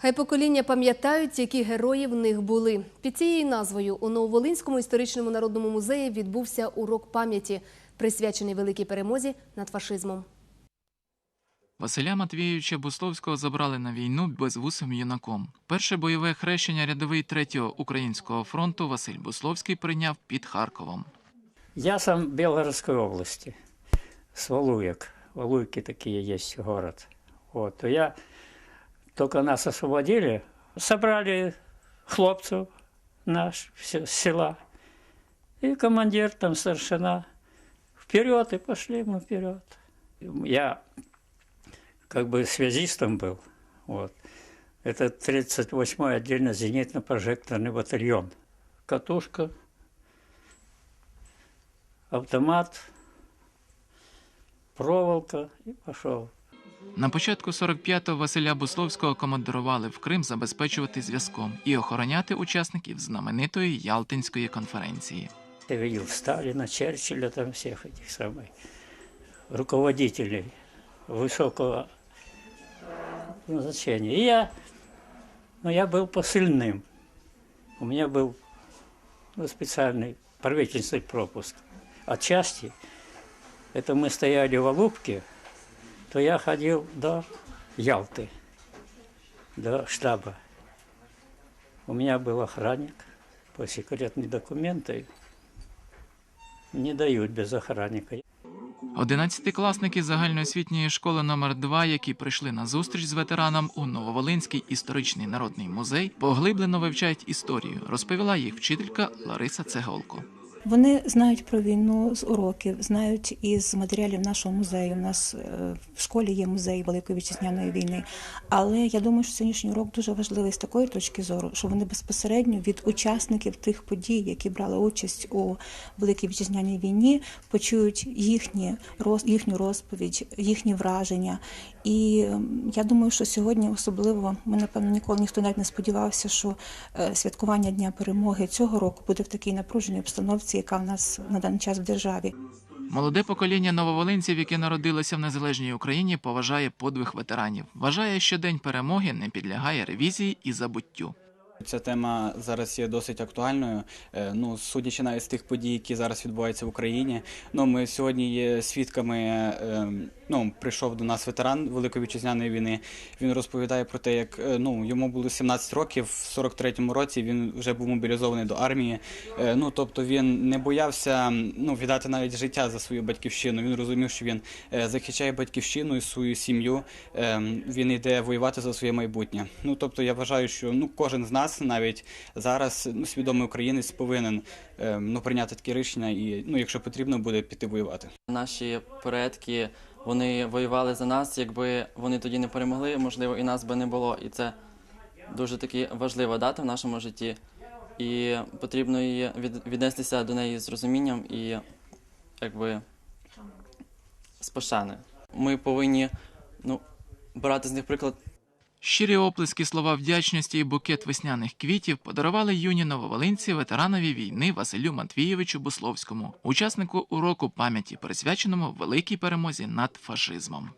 Хай покоління пам'ятають, які герої в них були. Під цією назвою у Нововолинському історичному народному музеї відбувся урок пам'яті, присвячений великій перемозі над фашизмом. Василя Матвійовича Бусловського забрали на війну безвусим юнаком. Перше бойове хрещення рядовий третього українського фронту Василь Бусловський прийняв під Харковом. Я сам Белгородской области, с Валуек. Валуйки такие есть город. Вот. То я, только нас освободили, собрали хлопцев наш с села. И командир, там старшина. Вперед, и пошли мы вперед. Я как бы связистом был. Вот. Это 38-й отдельно зенитно-прожекторный батальон. Катушка, автомат, проволока и пошел. На початку 45-го Василя Бусловського командирували в Крим забезпечувати зв'язком і охороняти учасників знаменитої Ялтинської конференції. Я видел Сталина, Черчилля, там всех этих самых руководителей высокого назначения. И я, ну, я был посыльным. У меня был ну, специальный правительственный пропуск. Отчасти, это мы стояли в Алубке, то я ходил до Ялты, до штаба. У меня был охранник по секретные документы. Не дают без охранника. Одинадцятикласники загальноосвітньої школи номер 2 які прийшли на зустріч з ветераном у Нововолинський історичний народний музей, поглиблено вивчають історію, розповіла їх вчителька Лариса Цеголко. Вони знають про війну з уроків, знають із матеріалів нашого музею. У нас е, в школі є музей Великої вітчизняної війни. Але я думаю, що сьогоднішній урок дуже важливий з такої точки зору, що вони безпосередньо від учасників тих подій, які брали участь у Великій вітчизняній війні, почують їхні роз- їхню розповідь, їхні враження. І я думаю, що сьогодні особливо ми напевно ніколи ніхто навіть не сподівався, що е, святкування Дня перемоги цього року буде в такій напруженій обстановці, яка в нас на даний час в державі. Молоде покоління нововолинців, яке народилося в незалежній Україні, поважає подвиг ветеранів. Вважає, що день перемоги не підлягає ревізії і забуттю. Ця тема зараз є досить актуальною. Е, Ну, судячи навіть з тих подій, які зараз відбуваються в Україні. Ну, ми сьогодні є свідками. Ну, прийшов до нас ветеран Великої вітчизняної війни. Він розповідає про те, як е, ну йому було 17 років, в 43-му році він вже був мобілізований до армії. Е, Ну, тобто він не боявся ну віддати навіть життя за свою батьківщину. Він розумів, що він е, захищає батьківщину і свою сім'ю. Е, Він йде воювати за своє майбутнє. Ну тобто, я вважаю, що ну кожен з нас, навіть зараз, ну свідомий українець, повинен е, ну прийняти таке рішення і ну, якщо потрібно, буде піти воювати. Наші предки вони воювали за нас. Якби вони тоді не перемогли, можливо, і нас би не було. І це дуже таки важлива дата в нашому житті. І потрібно її від, віднестися до неї з розумінням і якби з пошани. Ми повинні ну, брати з них приклад Щирі оплески, слова вдячності і букет весняних квітів подарували юні нововолинці ветеранові війни Василю Матвійовичу Бусловському, учаснику уроку пам'яті, присвяченому великій перемозі над фашизмом.